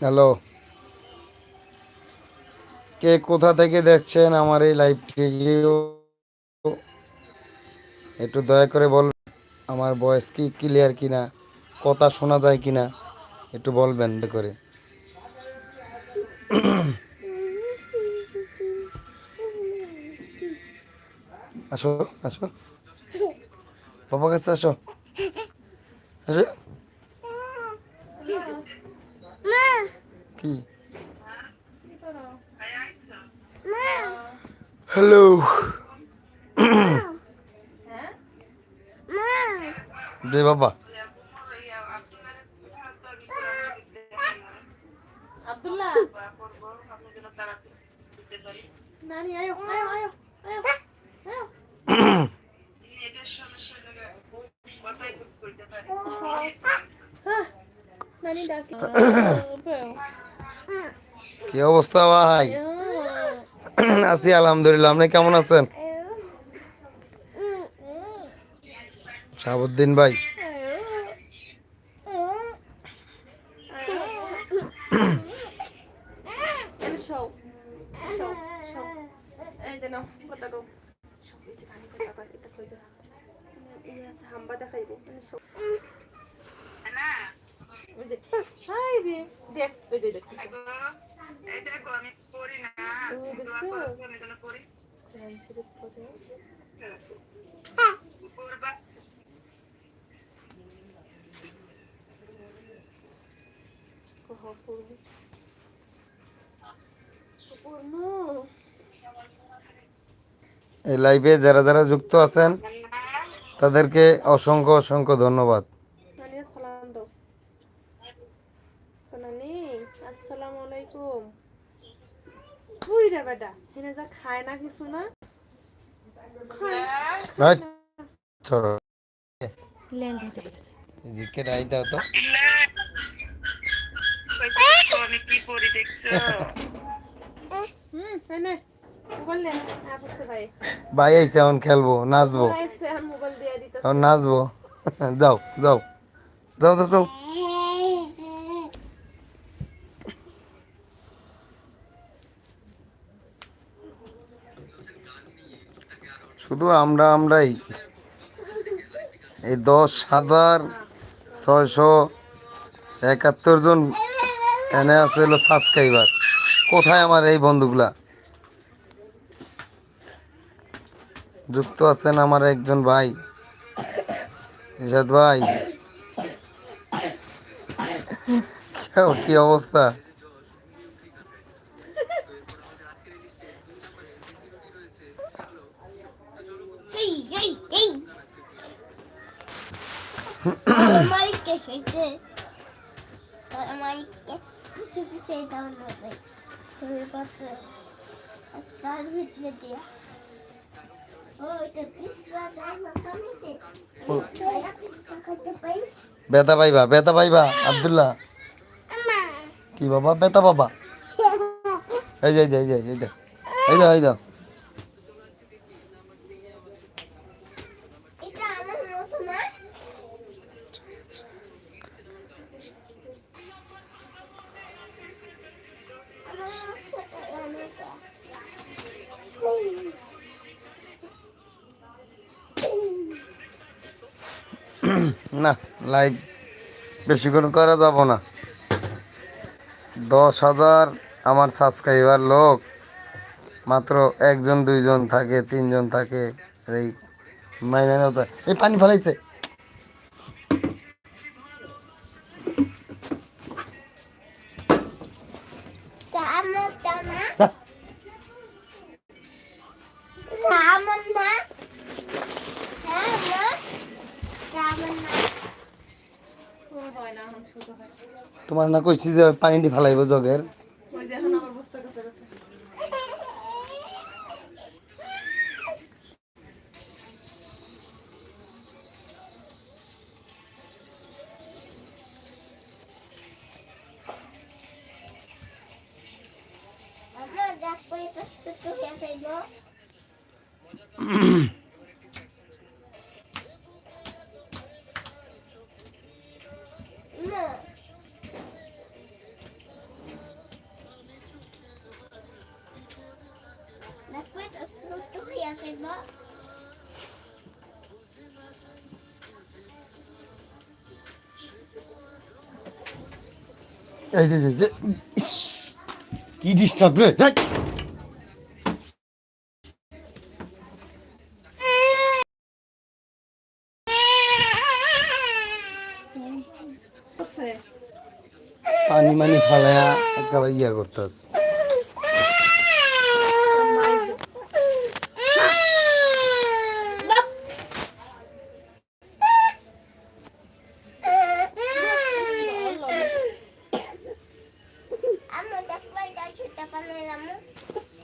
Hello. কে কোথা থেকে দেখছেন আমার এই লাইভটি একটু দয়া করে বল আমার ভয়েস কি ক্লিয়ার কিনা, কথা শোনা যায় কিনা, একটু বলবেন করে। আসো আসো। বাবা কাছে আসো। আসো। কি? হ্যালো দে বাবা। আব্দুল্লাহ। নানি আয়ো আয়ো আয়ো আয়ো আয়ো। হ্যাঁ, নানি ডাকি। কি অবস্থা ভাই? আছি আলহামদুলিল্লাহ। আপনি কেমন আছেন? শাহাবুদ্দিন ভাই। শো শো যে যে কোরআন শরীফ পড়ে কহ পড়ব। এই লাইভে যারা যারা যুক্ত আছেন তাদেরকে অসংখ্য অসংখ্য ধন্যবাদ নানি সালাম দাও নানি আসসালামু আলাইকুম রে বেটা হেনে যা খায় না কিছু না। খায় ভাই হুম এনে। আইছে এখন খেলব নাচবো। এখন নাচবো। যাও যাও। যাও যাও যাও। শুধু আমরা, আমরাই। এই দশ হাজার ছয়শো একাত্তর জন এনে আছে হলো সাবস্ক্রাইবার কোথায় আমার এই বন্ধুগুলা? যুক্ত আছেন আমার একজন ভাই ভাই। কি অবস্থা এই এই এই মাইকে সেটে মাইকে সেটে দাও না ভাই তুমি কত তার ভিতরে দিয়া ও এটা পিসা দাও না কামিতে এটা পিসা খাইতে পাই বেতা পাইবা বেতা পাইবা আব্দুল্লাহ আমা কি বাবা বেতা বাবা এই যে এই যে এই যে এই যে এই দাও এই দাও না লাইভ বেশিক্ষণ করা যাব না দশ হাজার আমার সাবস্ক্রাইবার লোক, মাত্র একজন, দুইজন থাকে, তিনজন থাকে, এই মাইনে। এই পানি ফেলাইছে তোমার না কইছি যে পানিটি ফেলাইব জগের। ওই এই যে যে, কি ডিস্টার্ব রে। আছে পানি মানি ফালায়া একেবারে ইয়া করতেস Caminamos.